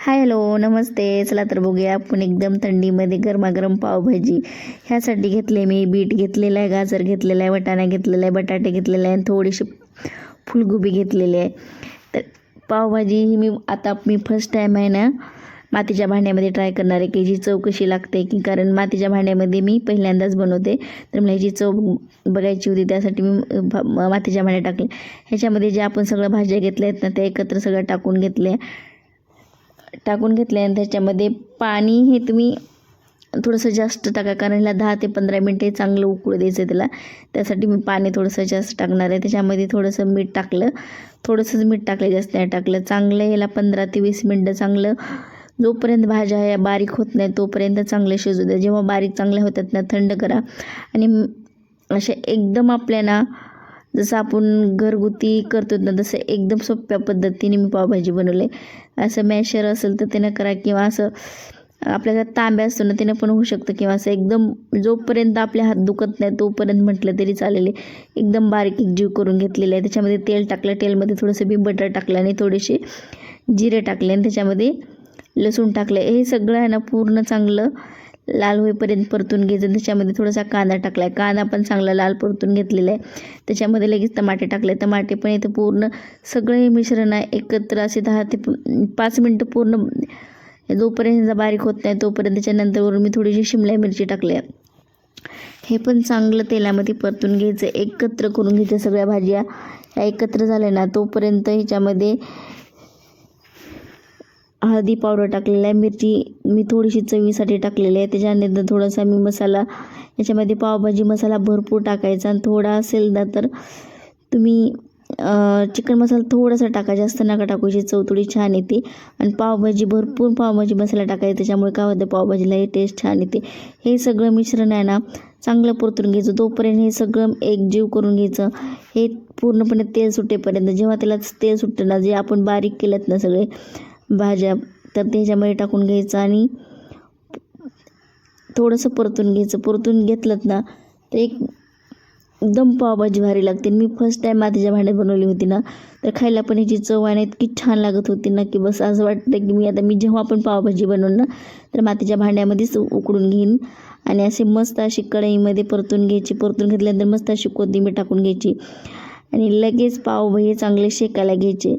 Hi hello नमस्ते. चला तर बघूया आपण एकदम थंडीमध्ये गरमागरम पावभाजी. ह्यासाठी घेतले मी बीट घेतलेलं आहे गाजर घेतलेलं आहे वटाणा घेतलेला आहे बटाटे घेतलेले आहे आणि थोडीशी फुलगोबी घेतलेली आहे. तर पावभाजी ही मी आता मी फर्स्ट टाईम आहे ना मातीच्या भांड्यामध्ये ट्राय करणार आहे की जी चव कशी लागते की कारण मातीच्या भांड्यामध्ये मी पहिल्यांदाच बनवते. तर मला ह्याची चव बघायची होती त्यासाठी मी मातीच्या भांड्या टाकले ह्याच्यामध्ये जे आपण सगळ्या भाज्या घेतल्या आहेत ना त्या एकत्र सगळं टाकून घेतल्या. टाकून घेतले आणि त्याच्यामध्ये पाणी हे तुम्ही थोडंसं जास्त टाका कारण ह्याला दहा ते पंधरा मिनटे चांगलं उकळू द्यायचं त्याला. त्यासाठी मी पाणी थोडंसं जास्त टाकणार आहे. त्याच्यामध्ये थोडंसं मीठ टाकलं. थोडंसंच मीठ टाकलं जास्त नाही टाकलं. चांगलं ह्याला पंधरा ते वीस मिनटं चांगलं जोपर्यंत भाज्या या बारीक होत नाही तोपर्यंत चांगले शिजू द्या. जेव्हा बारीक चांगल्या होतात ना थंड करा. आणि असे एकदम आपल्या ना जसं आपण घरगुती करतो ना तसं एकदम सोप्या पद्धतीने मी पावभाजी बनवले. असं मॅशर असेल तर त्यानं करा किंवा असं आपल्याला तांब्या असतो ना त्यानं पण होऊ शकतं. किंवा असं एकदम जोपर्यंत आपले हात दुखत नाही तोपर्यंत म्हटलं तरी चालेल. एकदम बारीक एक जीव करून घेतलेलं आहे. त्याच्यामध्ये तेल टाकलं तेलमध्ये थोडंसं बी बटर टाकलं आणि थोडेसे जिरे टाकले आणि त्याच्यामध्ये लसूण टाकलं. हे सगळं आहे ना पूर्ण चांगलं लाल होईपर्यंत परतून घ्यायचं. त्याच्यामध्ये थोडासा कांदा टाकला आहे कांदा पण चांगला लाल परतून घेतलेला आहे. त्याच्यामध्ये लगेच टमाटे टाकले. टमाटे पण इथं पूर्ण सगळे मिश्रण आहे. एकत्र असे दहा ते पाच मिनटं पूर्ण जोपर्यंत ह्याचा बारीक होत नाही तोपर्यंत त्याच्यानंतरवरून मी थोडीशी शिमला मिरची टाकली आहे. हे पण चांगलं तेलामध्ये परतून घ्यायचं. एकत्र करून घ्यायचं सगळ्या भाज्या. ह्या एकत्र झाल्या ना तोपर्यंत ह्याच्यामध्ये हळदी पावडर टाकलेला आहे मिरची मी थोडीशी चवीसाठी टाकलेली आहे. त्याच्यानंतर थोडासा मी मसाला याच्यामध्ये पावभाजी मसाला भरपूर टाकायचा आणि थोडा असेल ना तर तुम्ही चिकन मसाला थोडासा टाका जास्त नका टाकूची चव थोडी छान येते. आणि पावभाजी भरपूर पावभाजी मसाला टाकायचा त्याच्यामुळे काय होतं पावभाजीला हे टेस्ट छान येते. हे सगळं मिश्रण आहे ना चांगलं परतून घ्यायचं. तोपर्यंत हे सगळं एकजीव करून घ्यायचं. हे पूर्णपणे तेल सुटेपर्यंत जेव्हा त्याला तेल सुटतं ना जे आपण बारीक केलं ना सगळे भाज्या तर त्याच्यामध्ये टाकून घ्यायचं आणि थोडंसं परतून घ्यायचं. परतून घेतलं ना तर एक एकदम पावभाजी भारी लागते. मी फर्स्ट टाईम मातीच्या भांड्यात बनवली होती ना तर खायला पण याची चव आणि इतकी छान लागत होती ना की बस असं वाटतं की मी आता मी जेव्हा पण पावभाजी बनवून ना तर मातीच्या भांड्यामध्येच उकडून घेईन. आणि असे मस्त अशी कढईमध्ये परतून घ्यायची. परतून घेतल्यानंतर मस्त अशी कोथिंबीर टाकून घ्यायची. आणि लगेच पावभाजी चांगले शेकायला घ्यायचे.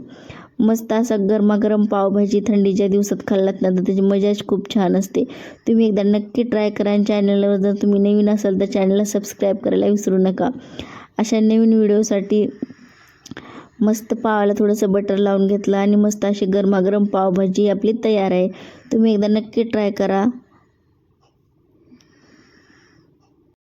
मस्त असा गरमागरम पावभाजी थंडीच्या दिवसात खाल्लात ना तर त्याची मजाच खूप छान असते. तुम्ही एकदा नक्की ट्राय करा आणि चॅनलवर जर तुम्ही नवीन असाल तर चॅनलला सबस्क्राईब करायला विसरू नका. अशा नवीन व्हिडिओसाठी मस्त पावाला थोडंसं बटर लावून घेतलं आणि मस्त अशी गरमागरम पावभाजी आपली तयार आहे. तुम्ही एकदा नक्की ट्राय करा.